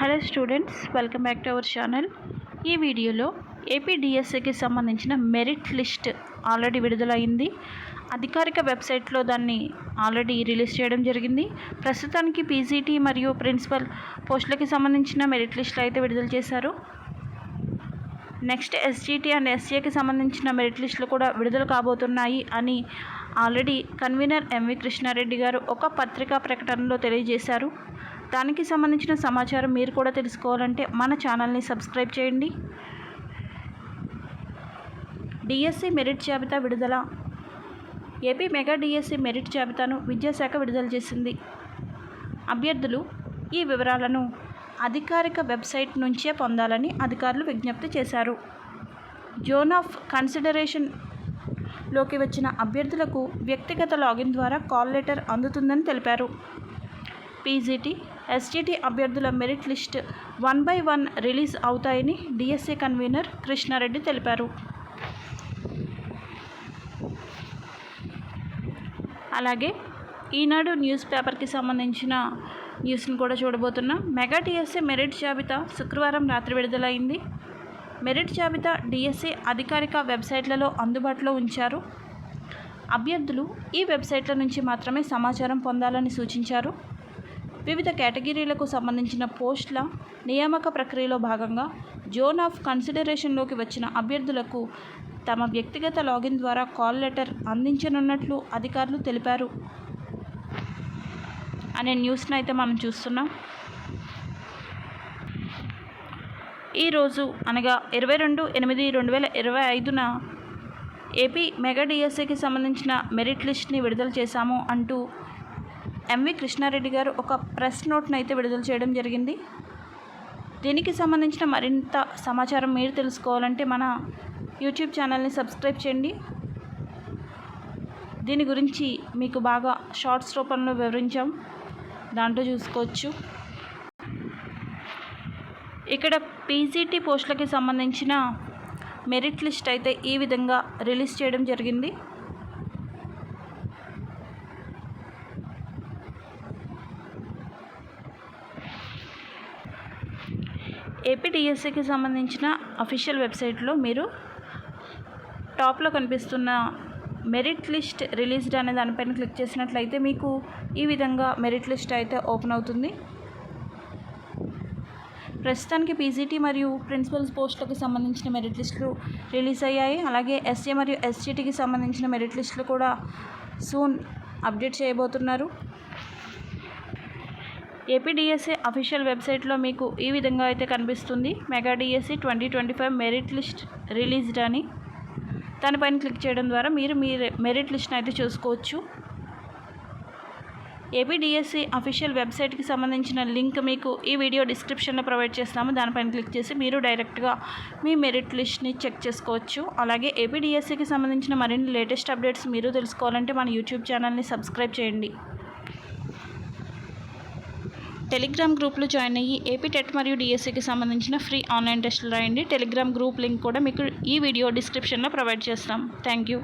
Hello students welcome back to our channel. ఈ వీడియోలో ఏపీడిఎస్సికి సంబంధించిన మెరిట్ లిస్ట్ ఆల్రెడీ విడుదలైంది. అధికారిక వెబ్సైట్లో దాన్ని ఆల్రెడీ రిలీజ్ చేయడం జరిగింది. ప్రస్తుతానికి పీజీటీ మరియు ప్రిన్సిపల్ పోస్టులకి సంబంధించిన మెరిట్ లిస్టులు అయితే విడుదల చేశారు. నెక్స్ట్ ఎస్జీటీ అండ్ ఎస్సీకి సంబంధించిన మెరిట్ లిస్టులు కూడా విడుదల కాబోతున్నాయి అని ఆల్రెడీ కన్వీనర్ ఎంవి కృష్ణారెడ్డి గారు ఒక పత్రికా ప్రకటనలో తెలియజేశారు. దానికి సంబంధించిన సమాచారం మీరు కూడా తెలుసుకోవాలంటే మన ఛానల్ని సబ్స్క్రైబ్ చేయండి. డిఎస్సి మెరిట్ జాబితా విడుదల. ఏపీ మెగా డిఎస్సి మెరిట్ జాబితాను విద్యాశాఖ విడుదల చేసింది. అభ్యర్థులు ఈ వివరాలను అధికారిక వెబ్సైట్ నుంచే పొందాలని అధికారులు విజ్ఞప్తి చేశారు. జోన్ ఆఫ్ కన్సిడరేషన్లోకి వచ్చిన అభ్యర్థులకు వ్యక్తిగత లాగిన్ ద్వారా కాల్ లెటర్ అందుతుందని తెలిపారు. పీజీటీ ఎస్టీటీ అభ్యర్థుల merit list one by one release అవుతాయని డిఎస్సీ కన్వీనర్ కృష్ణారెడ్డి తెలిపారు. అలాగే ఈనాడు న్యూస్ పేపర్కి సంబంధించిన న్యూస్ని కూడా చూడబోతున్నాం. మెగా డిఎస్సి మెరిట్ జాబితా శుక్రవారం రాత్రి విడుదలైంది. మెరిట్ జాబితా డిఎస్సీ అధికారిక వెబ్సైట్లలో అందుబాటులో ఉంచారు. అభ్యర్థులు ఈ వెబ్సైట్ల నుంచి మాత్రమే సమాచారం పొందాలని సూచించారు. వివిధ కేటగిరీలకు సంబంధించిన పోస్టుల నియామక ప్రక్రియలో భాగంగా జోన్ ఆఫ్ కన్సిడరేషన్లోకి వచ్చిన అభ్యర్థులకు తమ వ్యక్తిగత లాగిన్ ద్వారా కాల్ లెటర్ అందించనున్నట్లు అధికారులు తెలిపారు. అనే న్యూస్ని అయితే మనం చూస్తున్నాం. ఈరోజు అనగా ఇరవై రెండు ఎనిమిది రెండు వేల ఇరవై ఐదున ఏపీ మెగా డిఎస్సికి సంబంధించిన మెరిట్ లిస్ట్ని విడుదల చేశాము అంటూ ఎంవి కృష్ణారెడ్డి గారు ఒక ప్రెస్ నోట్ను అయితే విడుదల చేయడం జరిగింది. దీనికి సంబంధించిన మరింత సమాచారం మీరు తెలుసుకోవాలంటే మన యూట్యూబ్ ఛానల్ని సబ్స్క్రైబ్ చేయండి. దీని గురించి మీకు బాగా షార్ట్స్ రూపంలో వివరించాం. దాంట్లో చూసుకోవచ్చు. ఇక్కడ పీజీటీ పోస్టులకి సంబంధించిన మెరిట్ లిస్ట్ అయితే ఈ విధంగా రిలీజ్ చేయడం జరిగింది. ఏపీడిఎస్సికి సంబంధించిన అఫీషియల్ వెబ్సైట్లో మీరు టాప్లో కనిపిస్తున్న మెరిట్ లిస్ట్ రిలీజ్డ్ అనే దానిపైన క్లిక్ చేసినట్లయితే మీకు ఈ విధంగా మెరిట్ లిస్ట్ అయితే ఓపెన్ అవుతుంది. ప్రస్తుతానికి పీజీటీ మరియు ప్రిన్సిపల్స్ పోస్టులకు సంబంధించిన మెరిట్ లిస్టులు రిలీజ్ అయ్యాయి. అలాగే ఎస్సీ మరియు ఎస్సీటీకి సంబంధించిన మెరిట్ లిస్టులు కూడా సూన్ అప్డేట్ చేయబోతున్నారు. ఏపీడిఎస్సి అఫీషియల్ వెబ్సైట్లో మీకు ఈ విధంగా అయితే కనిపిస్తుంది. Mega DSC twenty twenty five merit list released అని. దానిపైన క్లిక్ చేయడం ద్వారా మీరు మీ మెరిట్ లిస్ట్ని అయితే చూసుకోవచ్చు. ఏపీడిఎస్సి అఫీషియల్ వెబ్సైట్కి సంబంధించిన లింక్ మీకు ఈ వీడియో డిస్క్రిప్షన్లో ప్రొవైడ్ చేస్తాము. దానిపైన క్లిక్ చేసి మీరు డైరెక్ట్గా మీ మెరిట్ లిస్ట్ని చెక్ చేసుకోవచ్చు. అలాగే ఏపీడిఎస్సికి సంబంధించిన మరిన్ని లేటెస్ట్ అప్డేట్స్ మీరు తెలుసుకోవాలంటే మన యూట్యూబ్ ఛానల్ని సబ్స్క్రైబ్ చేయండి. టెలిగ్రామ్ గ్రూప్లో జాయిన్ అయ్యి ఏపీ టెట్ మరియు డిఎస్సికి సంబంధించిన ఫ్రీ ఆన్లైన్ టెస్టులు రాయండి. టెలిగ్రామ్ గ్రూప్ లింక్ కూడా మీకు ఈ వీడియో డిస్క్రిప్షన్లో ప్రొవైడ్ చేస్తాం. Thank you.